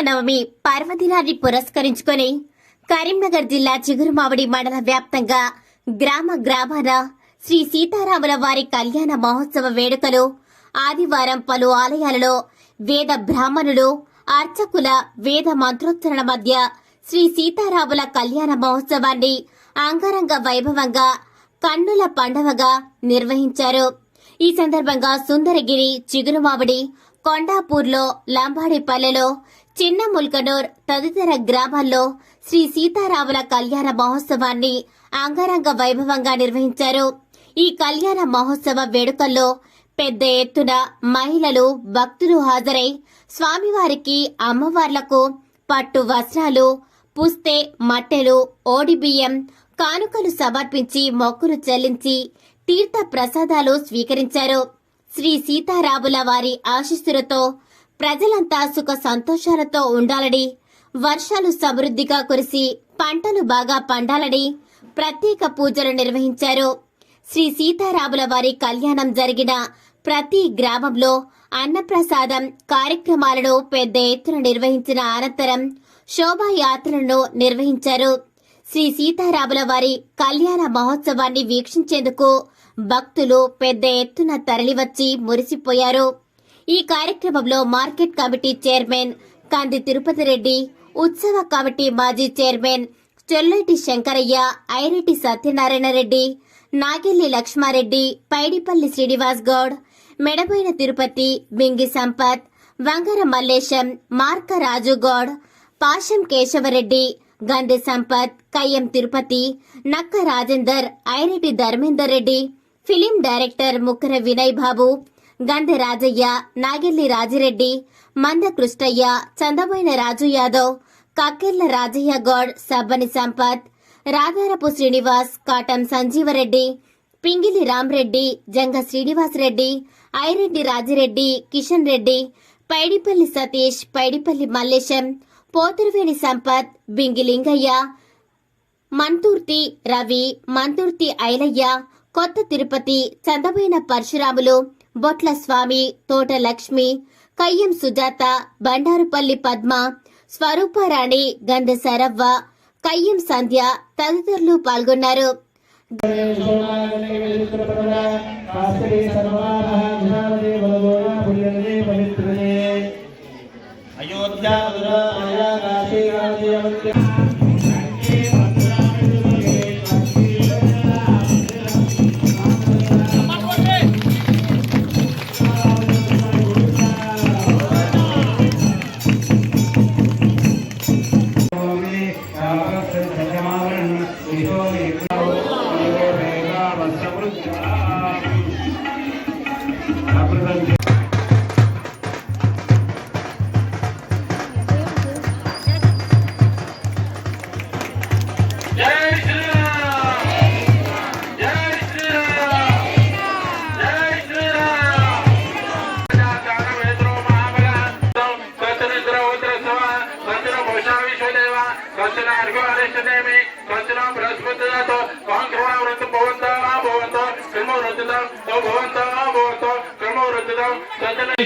శ్రీరామనవమి పర్వదినాన్ని పురస్కరించుకొని కరీంనగర్ జిల్లా చిగురుమావిడి మండల వ్యాప్తంగా గ్రామ గ్రామాన శ్రీ సీతారాముల వారి కళ్యాణ మహోత్సవ వేడుకలు ఆదివారం పలు ఆలయాలలో వేద బ్రాహ్మణులు అర్చకుల వేద మంత్రోచ్చరణ మధ్య శ్రీ సీతారాముల కళ్యాణ మహోత్సవాన్ని అంగరంగ వైభవంగా కన్నుల పండవగా నిర్వహించారు. ఈ సందర్భంగా సుందరగిరి చిగురుమావిడి కొండాపూర్లో లంబాడిపల్లెలో చిన్న ముల్కనూర్ తదితర గ్రామాల్లో శ్రీ సీతారాముల కళ్యాణ మహోత్సవాన్ని అంగరంగ వైభవంగా నిర్వహించారు. ఈ కళ్యాణ మహోత్సవ వేడుకల్లో పెద్ద ఎత్తున మహిళలు భక్తులు హాజరై స్వామివారికి అమ్మవార్లకు పట్టు వస్త్రాలు పుస్తే మట్టెలు ఓడిబియ్యం కానుకలు సమర్పించి మొక్కులు చెల్లించి తీర్థ ప్రసాదాలు స్వీకరించారు. శ్రీ సీతారాముల వారి ఆశీస్సులతో ప్రజలంతా సుఖ సంతోషాలతో ఉండాలని వర్షాలు సమృద్ధిగా కురిసి పంటలు బాగా పండాలని ప్రత్యేక పూజలు నిర్వహించారు. శ్రీ సీతారాముల వారి కళ్యాణం జరిగిన ప్రతి గ్రామంలో అన్నప్రసాదం కార్యక్రమాలను పెద్ద ఎత్తున నిర్వహించిన అనంతరం శోభాయాత్రలను నిర్వహించారు. శ్రీ సీతారాముల వారి కళ్యాణ మహోత్సవాన్ని వీక్షించేందుకు భక్తులు పెద్ద ఎత్తున తరలివచ్చి మురిసిపోయారు. ఈ కార్యక్రమంలో మార్కెట్ కమిటీ చైర్మన్ కంది తిరుపతి రెడ్డి ఉత్సవ కమిటీ మాజీ chairman Chollati Shankaraiah Aireddy Satyanarayana Reddy Nagelli Lakshmareddy Paidipalli Srinivas Goud Medaboina Tirupati Bingi Sampath Vangara Mallesham Marka Raju Goud Pasham Keshavareddy Gandhe Sampath Kayyam Tirupati Nakka Rajender Aireddy Dharmender Reddy film director Mukkara Vinay Babu Gandha Rajaiah Nagelli Rajireddy మంద కృష్ణయ్య చందమైన రాజు యాదవ్ కక్కెళ్ళ రాజయ్య గౌడ్ సబ్బని సంపత్ రాధారపు శ్రీనివాస్ కాటం సంజీవరెడ్డి పింగిలి రామ్రెడ్డి జంగ శ్రీనివాసరెడ్డి ఐరెడ్డి రాజిరెడ్డి కిషన్ రెడ్డి పైడిపల్లి సతీష్ పైడిపల్లి మల్లేశం పోతురువేణి సంపత్ బింగిలింగయ్య మంతూర్తి రవి మంతుర్తి ఐలయ్య కొత్త తిరుపతి చందమైన పరశురాములు బొట్ల స్వామి తోట లక్ష్మి కయ్యం సుజాత బండారుపల్లి పద్మ స్వరూపారాణి గంధ సరవ్వ కయ్యం సంధ్య తదితరులు పాల్గొన్నారు. అయోధ్యా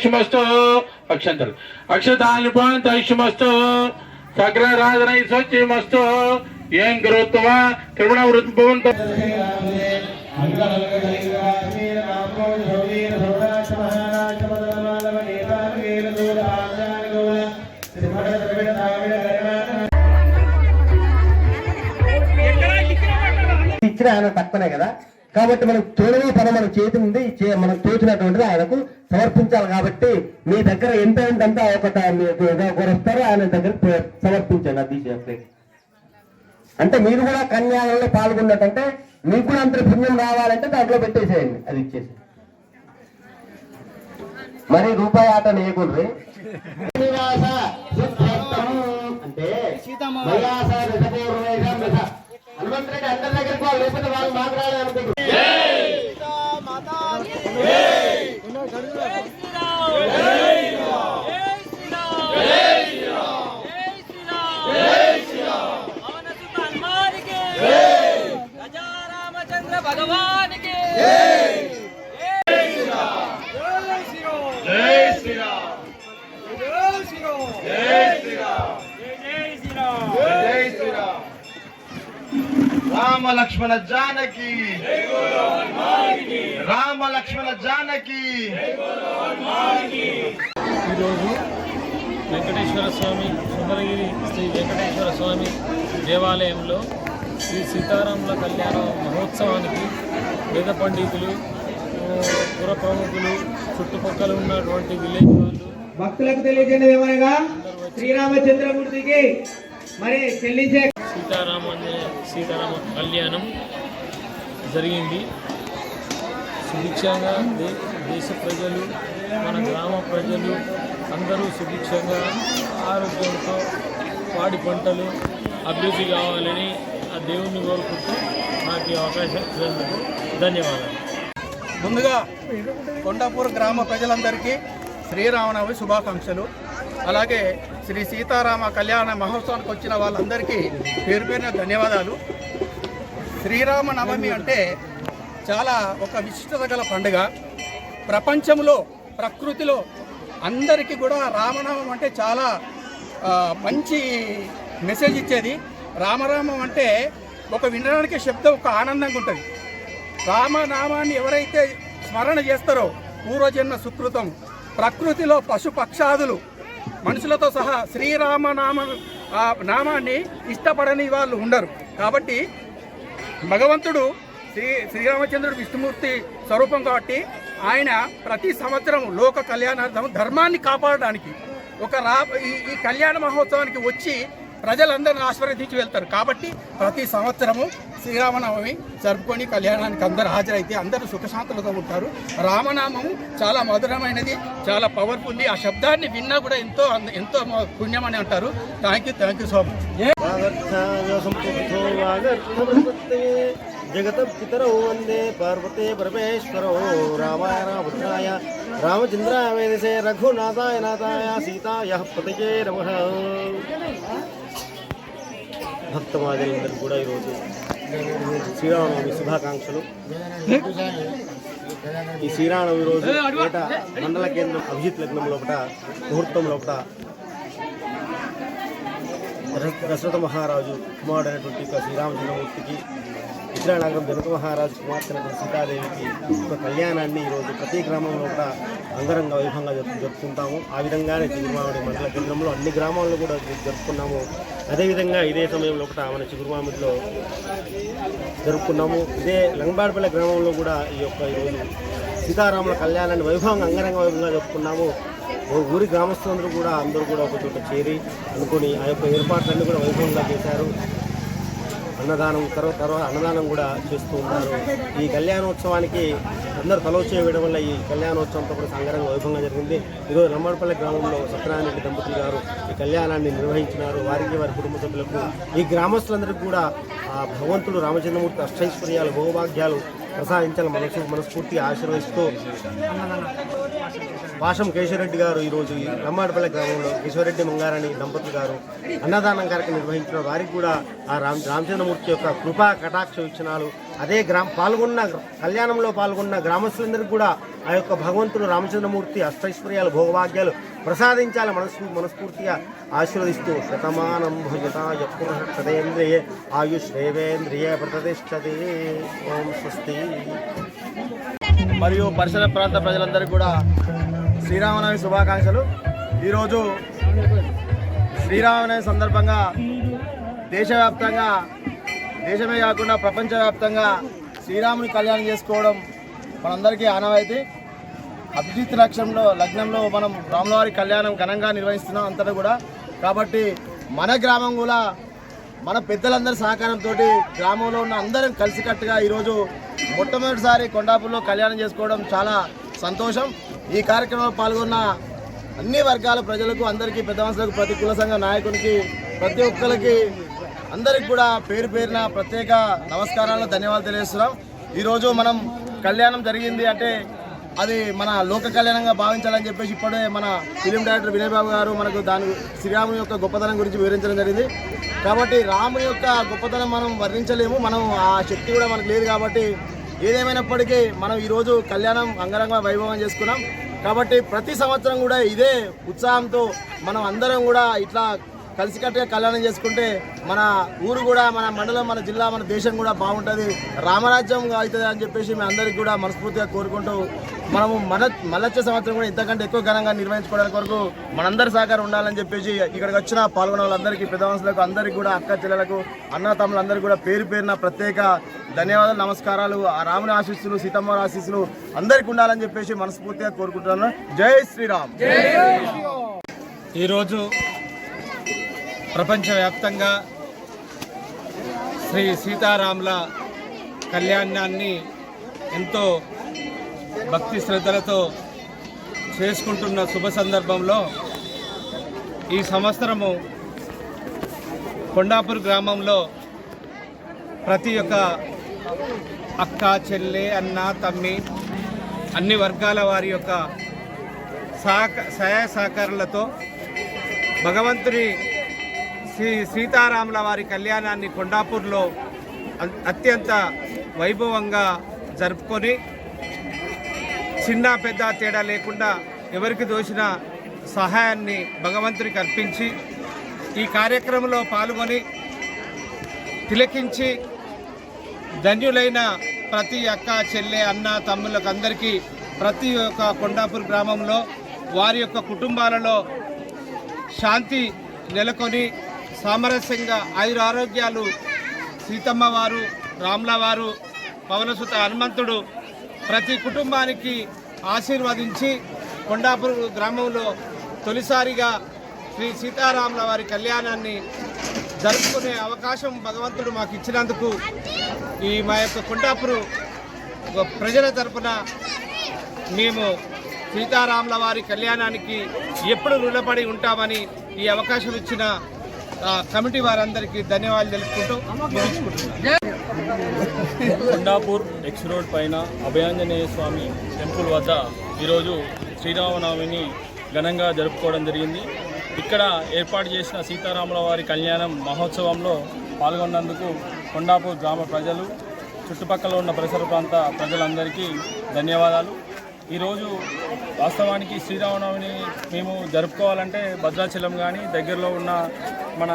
ఐశ్వమస్తు అక్షంతలు. అక్షతాన్ని భవంత ఐష్మస్తు సగ్రరాజనై స్వచ్ఛమస్తు ఏం గురుత్వ క్రమణ వృత్తి భవంతో. ఇచ్చిన ఆయన తక్కువనే కదా. కాబట్టి మనకు తోడవ పని మన చేతి ఉంది మనకు తోచినటువంటిది ఆయనకు సమర్పించాలి కాబట్టి మీ దగ్గర ఎంత ఏంటంటే ఒకట వస్తారు ఆయన దగ్గర సమర్పించండి అది తీసేస్తే అంటే మీరు కూడా కన్యాలలో పాల్గొన్నట్టంటే మీకు కూడా అంత పుణ్యం రావాలంటే దాంట్లో పెట్టేసేయండి అది ఇచ్చేసి మరి రూపాయి ఆట శుద్ధోత్తమం అంటే అందరి దగ్గరికి వాళ్ళు లేకపోతే వాళ్ళు మాట్లాడాలనుకుంటున్నారు రామచంద్ర భగవాన్కి జై శ్రీరామ్ జై శ్రీరామ్ రామ లక్ష్మణ జానకి రామ లక్ష్మణ జానకి. ఈరోజు వెంకటేశ్వర స్వామి సుందరగిరి శ్రీ వెంకటేశ్వర స్వామి దేవాలయంలో శ్రీ సీతారాముల కళ్యాణ మహోత్సవానికి వేద పండితులు పుర ప్రముఖులు చుట్టుపక్కల ఉన్నటువంటి విలేజ్ వాళ్ళు భక్తులకు తెలియజేయడం ఏమనగా? శ్రీరామచంద్రమూర్తికి మరి చెల్లించే సీతారామ సీతారామ కళ్యాణం జరిగింది. సుభిక్షంగా దేశ ప్రజలు మన గ్రామ ప్రజలు అందరూ సుభిక్షంగా ఆరోగ్యంతో పాడి పంటలు అభివృద్ధి కావాలని ఆ దేవుణ్ణి కోరుకుంటూ నాకు ఈ అవకాశం ఇచ్చినందుకు ధన్యవాదాలు. ముందుగా కొండాపూర్ గ్రామ ప్రజలందరికీ శ్రీరామనవమి శుభాకాంక్షలు. అలాగే శ్రీ సీతారామ కళ్యాణ మహోత్సవానికి వచ్చిన వాళ్ళందరికీ పేరు పేరున ధన్యవాదాలు. శ్రీరామ నవమి అంటే చాలా ఒక విశిష్టత గల పండుగ. ప్రపంచంలో ప్రకృతిలో అందరికీ కూడా రామనామం అంటే చాలా మంచి మెసేజ్ ఇచ్చేది. రామనామం అంటే ఒక వినడానికి శబ్దం ఒక ఆనందంగా ఉంటుంది. రామనామాన్ని ఎవరైతే స్మరణ చేస్తారో పూర్వజన్మ సుకృతం ప్రకృతిలో పశుపక్షాదులు మనుషులతో సహా శ్రీరామనామ నామాన్ని ఇష్టపడని వాళ్ళు ఉండరు. కాబట్టి భగవంతుడు శ్రీ శ్రీరామచంద్రుడు విష్ణుమూర్తి స్వరూపం కాబట్టి ఆయన ప్రతి సంవత్సరం లోక కళ్యాణార్థం ధర్మాన్ని కాపాడడానికి ఒక రా ఈ ఈ కళ్యాణ మహోత్సవానికి వచ్చి ప్రజలందరిని ఆశీర్వదించి వెళ్తారు. కాబట్టి ప్రతి సంవత్సరము శ్రీరామనవమి జరుపుకొని కళ్యాణానికి అందరూ హాజరైతే అందరూ సుఖశాంతులతో ఉంటారు. రామనామము చాలా మధురమైనది చాలా పవర్ఫుల్ ఆ శబ్దాన్ని విన్నా కూడా ఎంతో అంద- ఎంతో మ- పుణ్యం అని అంటారు. Thank you thank you so much జగత పితరౌ వందే పార్వతే పరమేశ్వరౌ రామాయ రామభద్రాయ రామచంద్రాయ వేదసే రఘునాథాయ నాథాయ సీతాయ పతయే నమ భక్తమాదులందరూ కూడా ఈరోజు శ్రీరామనవమి శుభాకాంక్షలు. ఈ శ్రీరామనవమి రోజు ఏట మండల కేంద్రం అభిజిత్ లగ్నం లోపల ముహూర్తం లోపల దశరథ మహారాజు కుమారుడైనటువంటి యొక్క శ్రీరామచంద్రమూర్తికి ఇస్రానగరం జనక మహారాజు కుమార్తె సీతాదేవికి ఒక కళ్యాణాన్ని ఈరోజు ప్రతి గ్రామంలో కూడా అంగరంగ వైభవంగా జరుపు జరుపుకుంటాము. ఆ విధంగానే చిగురుమామిడి మండల కేంద్రంలో అన్ని గ్రామాల్లో కూడా జరుపుకున్నాము. అదేవిధంగా ఇదే సమయంలో కూడా మన చిగురుమామిడిలో జరుపుకున్నాము. ఇదే లంగబాడపల్లె గ్రామంలో కూడా ఈ యొక్క ఈరోజు సీతారాముల కళ్యాణాన్ని వైభవంగా అంగరంగ వైభవంగా జరుపుకున్నాము. ఊరి గ్రామస్తులందరూ కూడా అందరూ కూడా ఒక చోట చేరి అనుకుని ఆ యొక్క ఏర్పాట్లన్నీ కూడా వైభవంగా చేశారు. అన్నదానం తర్వాత తర్వాత అన్నదానం కూడా చేస్తూ ఉన్నారు. ఈ కళ్యాణోత్సవానికి అందరూ తలోచే వేయడం వల్ల ఈ కళ్యాణోత్సవంతో కూడా సంగరంగా వైభవంగా జరిగింది. ఈరోజు రమ్మడపల్లి గ్రామంలో సత్యనారాయణ దంపతులు గారు ఈ కళ్యాణాన్ని నిర్వహించినారు. వారికి వారి కుటుంబ సభ్యులకు ఈ గ్రామస్తులందరికీ కూడా ఆ భగవంతుడు రామచంద్రమూర్తి అష్టైశ్వర్యాలు భోగభాగ్యాలు ప్రసాదించాలని మనసు మనస్ఫూర్తి ఆశీర్వదిస్తూ పాషం కేశవరెడ్డి గారు ఈరోజు ఈ గ్రామంలో కేశవరెడ్డి మంగారాణి దంపతులు గారు అన్నదానం కార్యక్రమం నిర్వహించిన వారికి కూడా ఆ రామ్ రామచంద్రమూర్తి యొక్క కృపా కటాక్ష వీక్షణాలు అదే గ్రామ పాల్గొన్న కళ్యాణంలో పాల్గొన్న గ్రామస్తులందరికీ కూడా ఆ యొక్క భగవంతుడు రామచంద్రమూర్తి అష్టైశ్వర్యాలు భోగభాగ్యాలు ప్రసాదించాలి మనస్ఫూ మనస్ఫూర్తిగా ఆశీర్వదిస్తూ శతమానం భుజతాయ పురుష ఆయుష్ దేవేంద్రియే ప్రతిష్టతే. ఓం స్వస్తి. మరియు పరిసర ప్రాంత ప్రజలందరికీ కూడా శ్రీరామనవమి శుభాకాంక్షలు. ఈరోజు శ్రీరామనవమి సందర్భంగా దేశవ్యాప్తంగా దేశమే కాకుండా ప్రపంచవ్యాప్తంగా శ్రీరాముని కళ్యాణం చేసుకోవడం మనందరికీ ఆనవాయితీ. అభిజిత్ లక్ష్యంలో లగ్నంలో మనం రాములవారి కళ్యాణం ఘనంగా నిర్వహిస్తున్నాం అంతటా కూడా. కాబట్టి మన గ్రామం కూడా మన పెద్దలందరి సహకారంతో గ్రామంలో ఉన్న అందరం కలిసికట్టుగా ఈరోజు మొట్టమొదటిసారి కొండాపూర్లో కళ్యాణం చేసుకోవడం చాలా సంతోషం. ఈ కార్యక్రమంలో పాల్గొన్న అన్ని వర్గాల ప్రజలకు అందరికీ పెద్ద మనుషులకు ప్రతి కుల సంఘ నాయకునికి ప్రతి ఒక్కరికి అందరికి కూడా పేరు పేరున ప్రత్యేక నమస్కారాలు ధన్యవాదాలు తెలియజేస్తున్నాం. ఈరోజు మనం కళ్యాణం జరిగింది అంటే అది మన లోక కళ్యాణంగా భావించాలని చెప్పేసి ఇప్పుడే మన ఫిలిం డైరెక్టర్ వినయ్ బాబు గారు మనకు దాని శ్రీరాముని యొక్క గొప్పతనం గురించి వివరించడం జరిగింది. కాబట్టి రాముని యొక్క గొప్పతనం మనం వర్ణించలేము మనం ఆ శక్తి కూడా మనకు లేదు కాబట్టి ఏదేమైనప్పటికీ మనం ఈరోజు కళ్యాణం అంగరంగ వైభవం చేసుకున్నాం. కాబట్టి ప్రతి సంవత్సరం కూడా ఇదే ఉత్సాహంతో మనం అందరం కూడా ఇట్లా కలిసికట్టుగా కళ్యాణం చేసుకుంటే మన ఊరు కూడా మన మండలం మన జిల్లా మన దేశం కూడా బాగుంటుంది. రామరాజ్యం అవుతుంది అని చెప్పేసి మీ అందరికీ కూడా మనస్ఫూర్తిగా కోరుకుంటూ మనము మన మళ్ళొచ్చే సంవత్సరం కూడా ఇంతకంటే ఎక్కువ ఘనంగా నిర్వహించుకోవడానికి వరకు మనందరి సహకారం ఉండాలని చెప్పేసి ఇక్కడికి వచ్చిన పాల్గొన్న వాళ్ళందరికీ పెద్ద మనుషులకు అందరికీ కూడా అక్క చెల్లెలకు అన్న తమ్ములందరికీ కూడా పేరు పేరున ప్రత్యేక ధన్యవాదాలు నమస్కారాలు ఆ రాముని ఆశీస్సులు సీతమ్మ ఆశీస్సులు అందరికీ ఉండాలని చెప్పేసి మనస్ఫూర్తిగా కోరుకుంటున్నాను. జై శ్రీరామ్. ఈరోజు ప్రపంచవ్యాప్తంగా శ్రీ సీతారాముల కళ్యాణాన్ని ఎంతో భక్తి శ్రద్ధలతో చేసుకుంటున్న శుభ సందర్భంలో ఈ సంవత్సరము కొండాపూర్ గ్రామంలో ప్రతి ఒక్క అక్క చెల్లె అన్న తమ్మి అన్ని వర్గాల వారి యొక్క సహక సహాయ సహకారాలతో భగవంతుని శ్రీ సీతారాముల వారి కళ్యాణాన్ని కొండాపూర్లో అత్యంత వైభవంగా జరుపుకొని చిన్న పెద్ద తేడా లేకుండా ఎవరికి దోచిన సహాయాన్ని భగవంతునికి అర్పించి ఈ కార్యక్రమంలో పాల్గొని తిలకించి ధన్యులైన ప్రతి అక్క చెల్లె అన్న తమ్ముళ్ళకు అందరికీ ప్రతి ఒక్క కొండాపూర్ గ్రామంలో వారి యొక్క కుటుంబాలలో శాంతి నెలకొని సామరస్యంగా ఆయుర ఆరోగ్యాలు సీతమ్మ వారు రాముల పవనసుత హనుమంతుడు ప్రతి కుటుంబానికి ఆశీర్వదించి కొండాపూర్ గ్రామంలో తొలిసారిగా శ్రీ సీతారాముల వారి కళ్యాణాన్ని జరుపుకునే అవకాశం భగవంతుడు మాకు ఇచ్చినందుకు ఈ మా యొక్క కొండాపురు ప్రజల తరపున మేము సీతారాముల వారి కళ్యాణానికి ఎప్పుడు రుణపడి ఉంటామని ఈ అవకాశం ఇచ్చిన కమిటీ వారందరికీ ధన్యవాదాలు తెలుపుకుంటూ కొండాపూర్ ఎక్స్ రోడ్ పైన అభయాంజనేయ స్వామి టెంపుల్ వద్ద ఈరోజు శ్రీరామనవమిని ఘనంగా జరుపుకోవడం జరిగింది. ఇక్కడ ఏర్పాటు చేసిన సీతారాముల వారి కళ్యాణం మహోత్సవంలో పాల్గొన్నందుకు కొండాపూర్ గ్రామ ప్రజలు చుట్టుపక్కల ఉన్న పరిసర ప్రాంత ప్రజలందరికీ ధన్యవాదాలు. ఈరోజు వాస్తవానికి శ్రీరామనవమిని మేము జరుపుకోవాలంటే భద్రాచలం కానీ దగ్గరలో ఉన్న మన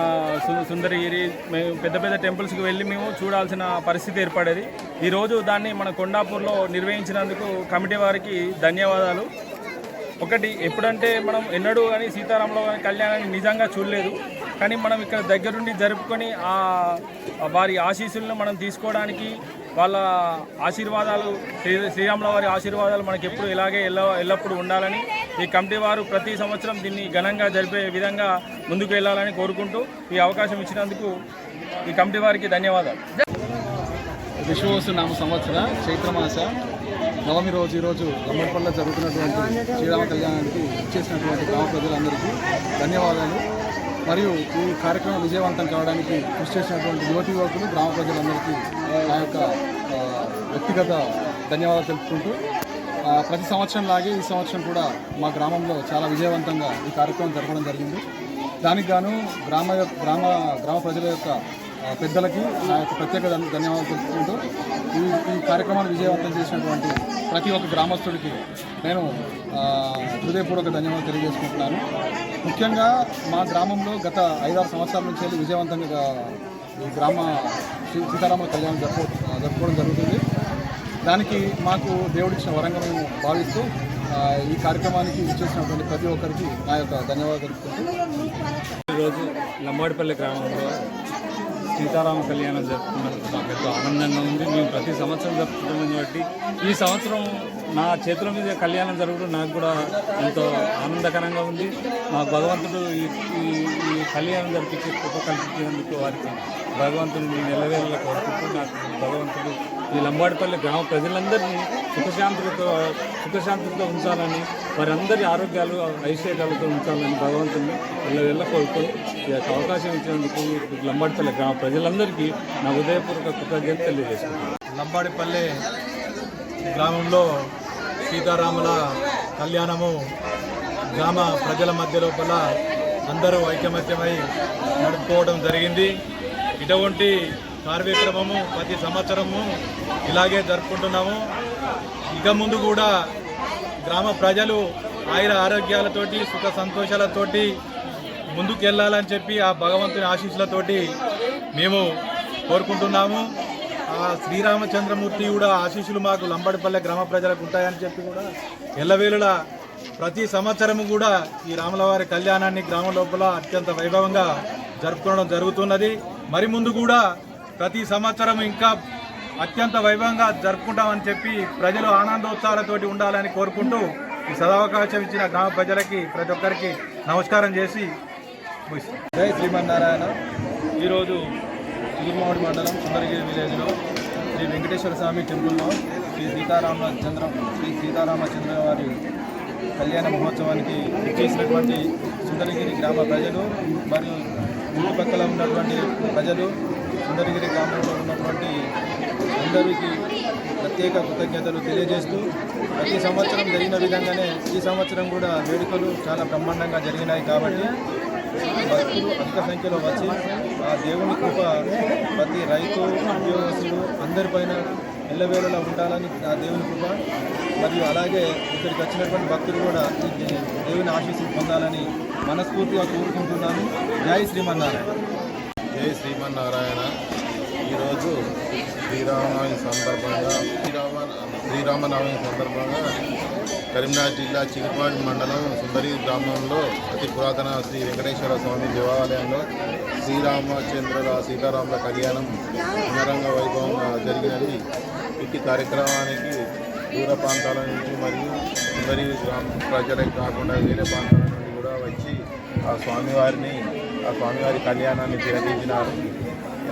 సు- సుందరగిరి మేము పెద్ద పెద్ద టెంపుల్స్కి వెళ్ళి మేము చూడాల్సిన పరిస్థితి ఏర్పడేది. ఈరోజు దాన్ని మన కొండాపూర్లో నిర్వహించినందుకు కమిటీ వారికి ధన్యవాదాలు. ఒకటి ఎప్పుడంటే మనం ఎన్నడూ కానీ సీతారాముల కానీ కళ్యాణాన్ని నిజంగా చూడలేదు. కానీ మనం ఇక్కడ దగ్గరుండి జరుపుకొని ఆ ఆ వారి ఆశీస్సులను మనం తీసుకోవడానికి వాళ్ళ ఆశీర్వాదాలు శ్రీ శ్రీరాముల వారి ఆశీర్వాదాలు మనకి ఎప్పుడు ఇలాగే ఎల్ల ఎల్లప్పుడూ ఉండాలని ఈ కమిటీ వారు ప్రతి సంవత్సరం దీన్ని ఘనంగా జరిపే విధంగా ముందుకు వెళ్ళాలని కోరుకుంటూ ఈ అవకాశం ఇచ్చినందుకు ఈ కమిటీ వారికి ధన్యవాదాలు. విశ్వవసు నామ సంవత్సర చైత్రమాస నవమి రోజు ఈరోజు గమ్మడిపల్లిలో జరుగుతున్నటువంటి శ్రీరామ కళ్యాణానికి ఇచ్చేసినటువంటి గ్రామ ప్రజలందరికీ ధన్యవాదాలు. మరియు ఈ కార్యక్రమం విజయవంతం కావడానికి కృషి చేసినటువంటి యువతి యువకులు గ్రామ ప్రజలందరికీ నా యొక్క వ్యక్తిగత ధన్యవాదాలు తెలుపుకుంటూ ప్రతి సంవత్సరం లాగే ఈ సంవత్సరం కూడా మా గ్రామంలో చాలా విజయవంతంగా ఈ కార్యక్రమం జరపడం జరిగింది. దానికి గాను గ్రామ యొక్క- గ్రామ గ్రామ ప్రజల యొక్క పెద్దలకి నా యొక్క ప్రత్యేక ధన్యవాదాలు తెలుపుకుంటూ ఈ ఈ కార్యక్రమాన్ని విజయవంతం చేసినటువంటి ప్రతి ఒక్క గ్రామస్తుడికి నేను హృదయపూర్వక ధన్యవాదాలు తెలియజేసుకుంటున్నాను. ముఖ్యంగా మా గ్రామంలో గత ఐదారు సంవత్సరాల నుంచి వెళ్ళి విజయవంతంగా ఈ గ్రామ సీతారామ కళ్యాణం జరుపు జరుపుకోవడం జరుగుతుంది. దానికి మాకు దేవుడిచ్చిన వరంగా మేము భావిస్తూ ఈ కార్యక్రమానికి ఇచ్చేసినటువంటి ప్రతి ఒక్కరికి నా యొక్క ధన్యవాదాలు తెలుపుకుంటూ. ఈరోజు లంబాడిపల్లి గ్రామంలో సీతారామ కళ్యాణం జరుపుకున్నందుకు ఎంతో ఆనందంగా ఉంది. మేము ప్రతి సంవత్సరం జరుపుకుంటున్నాం కాబట్టి ఈ సంవత్సరం నా చేతుల మీద కళ్యాణం జరగడం నాకు కూడా ఎంతో ఆనందకరంగా ఉంది. మా భగవంతుడు ఈ ఈ కళ్యాణం జరిపించి కృప కల్పించినందుకు వారికి భగవంతుడిని నెలవేళ్ళ కోరుకుంటూ నాకు భగవంతుడు ఈ లంబాడిపల్లి గ్రామ ప్రజలందరినీ సుఖశాంతులతో సుఖశాంతులతో ఉంచాలని వారందరి ఆరోగ్యాలు ఐశ్వర్యాలతో ఉంచాలని భగవంతుని వెళ్ళ వెళ్ళ కోరుకొని అవకాశం ఇచ్చినందుకు లంబాడిపల్లి గ్రామ ప్రజలందరికీ నా హృదయపూర్వక కృతజ్ఞత తెలియజేస్తున్నాను లంబాడిపల్లె గ్రామంలో సీతారాముల కళ్యాణము గ్రామ ప్రజల మధ్య లోపల అందరూ ఐకమత్యమై నడుపుకోవడం జరిగింది. ఇటువంటి కార్యక్రమము ప్రతి సంవత్సరము ఇలాగే జరుపుకుంటున్నాము. ఇక ముందు కూడా గ్రామ ప్రజలు ఆయుర ఆరోగ్యాలతోటి సుఖ సంతోషాలతోటి ముందుకు వెళ్ళాలని చెప్పి ఆ భగవంతుని ఆశీస్సులతోటి మేము కోరుకుంటున్నాము. ఆ శ్రీరామచంద్రమూర్తి కూడా ఆశీస్సులు మాకు లంబడిపల్లె గ్రామ ప్రజలకు ఉంటాయని చెప్పి కూడా ఎల్లవేళలా ప్రతి సంవత్సరము కూడా ఈ రాములవారి కళ్యాణాన్ని గ్రామం లోపల అత్యంత వైభవంగా జరుపుకోవడం జరుగుతున్నది. మరి ముందు కూడా ప్రతి సంవత్సరం ఇంకా అత్యంత వైభవంగా జరుపుకుంటామని చెప్పి ప్రజలు ఆనందోత్సాహాలతోటి ఉండాలని కోరుకుంటూ ఈ సదావకాశం ఇచ్చిన గ్రామ ప్రజలకి ప్రతి ఒక్కరికి నమస్కారం చేసి జై శ్రీమన్నారాయణ. ఈరోజు తిరుమూడి మండలం సుందరగిరి విలేజ్లో శ్రీ వెంకటేశ్వర స్వామి టెంపుల్లో శ్రీ సీతారామచంద్ర శ్రీ సీతారామచంద్ర వారి కళ్యాణ మహోత్సవానికి చేసినటువంటి సుందరగిరి గ్రామ ప్రజలు మరియు చుట్టుపక్కల ఉన్నటువంటి ప్రజలు సుందరగిరి గ్రామంలో ఉన్నటువంటి అందరికీ ప్రత్యేక కృతజ్ఞతలు తెలియజేస్తూ ప్రతి సంవత్సరం జరిగిన విధంగానే ఈ సంవత్సరం కూడా వేడుకలు చాలా బ్రహ్మాండంగా జరిగినాయి కాబట్టి భక్తులు అధిక సంఖ్యలో వచ్చి ఆ దేవుని కృప ప్రతి రైతు ఉద్యోగస్తులు అందరిపైన ఎల్లవేళలా ఉండాలని ఆ దేవుని కృప. మరియు అలాగే ఇక్కడికి వచ్చినటువంటి భక్తులు కూడా దేవుని ఆశీస్సులు పొందాలని మనస్ఫూర్తిగా కోరుకుంటున్నాను. జై శ్రీమన్నారాయణ. జై శ్రీమన్నారాయణ. ఈరోజు శ్రీరామనవమి సందర్భంగా శ్రీరామ శ్రీరామనవమి సందర్భంగా కరీంనగర్ జిల్లా చిరుపాడి మండలం సుందరి గ్రామంలో అతి పురాతన శ్రీ వెంకటేశ్వర స్వామి దేవాలయంలో శ్రీరామచంద్రుల సీతారాముల కళ్యాణం అంగరంగ వైభవంగా జరిగినది. ఇట్టి కార్యక్రమానికి దూర ప్రాంతాల నుంచి మరియు సుందరి గ్రామ ప్రజలకు కాకుండా వేరే ప్రాంతాల నుండి కూడా వచ్చి ఆ స్వామివారిని ఆ స్వామివారి కళ్యాణాన్ని తిరగించినారు.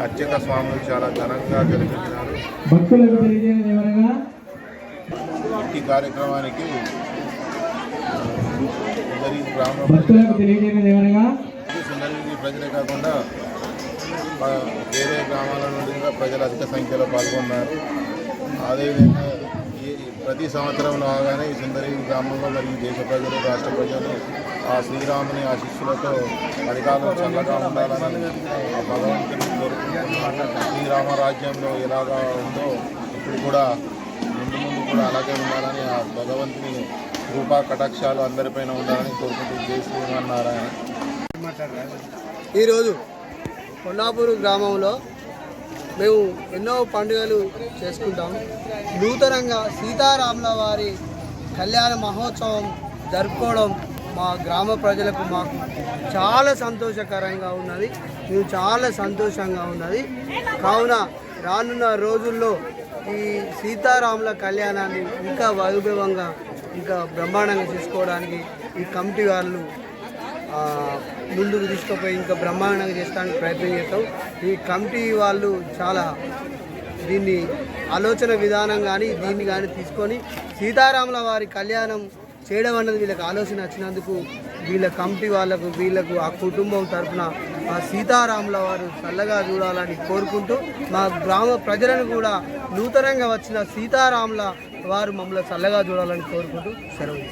అర్చక స్వాములు చాలా ఘనంగా ఏమనగా ఈ కార్యక్రమానికి సుందరి గ్రామ భక్తులకు తెలియజేయడం ఏమనగా సుందరి ప్రజలే కాకుండా వేరే గ్రామాల నుండి కూడా ప్రజలు అధిక సంఖ్యలో పాల్గొన్నారు. అదేవిధంగా ప్రతి సంవత్సరం లాగానే ఈ సుందరి గ్రామంలో మరియు దేశ ప్రజలు రాష్ట్ర ప్రజలు ఆ శ్రీరాముని ఆశిస్సులతో పరికాలం చల్లగా ఉండాలని ఆ భగవంతుని కోరుకుంటున్నాను శ్రీరామ రాజ్యంలో ఎలాగా ఉందో ఇప్పుడు కూడా ముందు ముందు కూడా అలాగే ఉండాలని ఆ భగవంతుని రూపా కటాక్షాలు అందరిపైన ఉండాలని కోరుకుంటూ జై శ్రీమన్నారాయణ. ఈరోజు కొండాపూర్ గ్రామంలో మేము ఎన్నో పండుగలు చేసుకుంటాం. నూతనంగా సీతారాముల వారి కళ్యాణ మహోత్సవం జరుపుకోవడం మా గ్రామ ప్రజలకు మాకు చాలా సంతోషకరంగా ఉన్నది. మేము చాలా సంతోషంగా ఉన్నది. కావున రానున్న రోజుల్లో ఈ సీతారాముల కళ్యాణాన్ని ఇంకా వైభవంగా ఇంకా బ్రహ్మాండంగా చేసుకోవడానికి ఈ కమిటీ వాళ్ళు ముందుకు తీసుకుపోయి ఇంకా బ్రహ్మాండంగా చేస్తానికి ప్రయత్నం చేస్తాం. ఈ కమిటీ వాళ్ళు చాలా దీన్ని ఆలోచన విధానం కానీ దీన్ని కానీ తీసుకొని సీతారాముల వారి కళ్యాణం చేయడం అన్నది వీళ్ళకి ఆలోచన వచ్చినందుకు వీళ్ళ కమిటీ వాళ్ళకు వీళ్ళకు ఆ కుటుంబం తరఫున ఆ సీతారాముల వారు చల్లగా చూడాలని కోరుకుంటూ మా గ్రామ ప్రజలను కూడా నూతనంగా వచ్చిన సీతారాముల వారు మమ్మల్ని చల్లగా చూడాలని కోరుకుంటూ సెలవు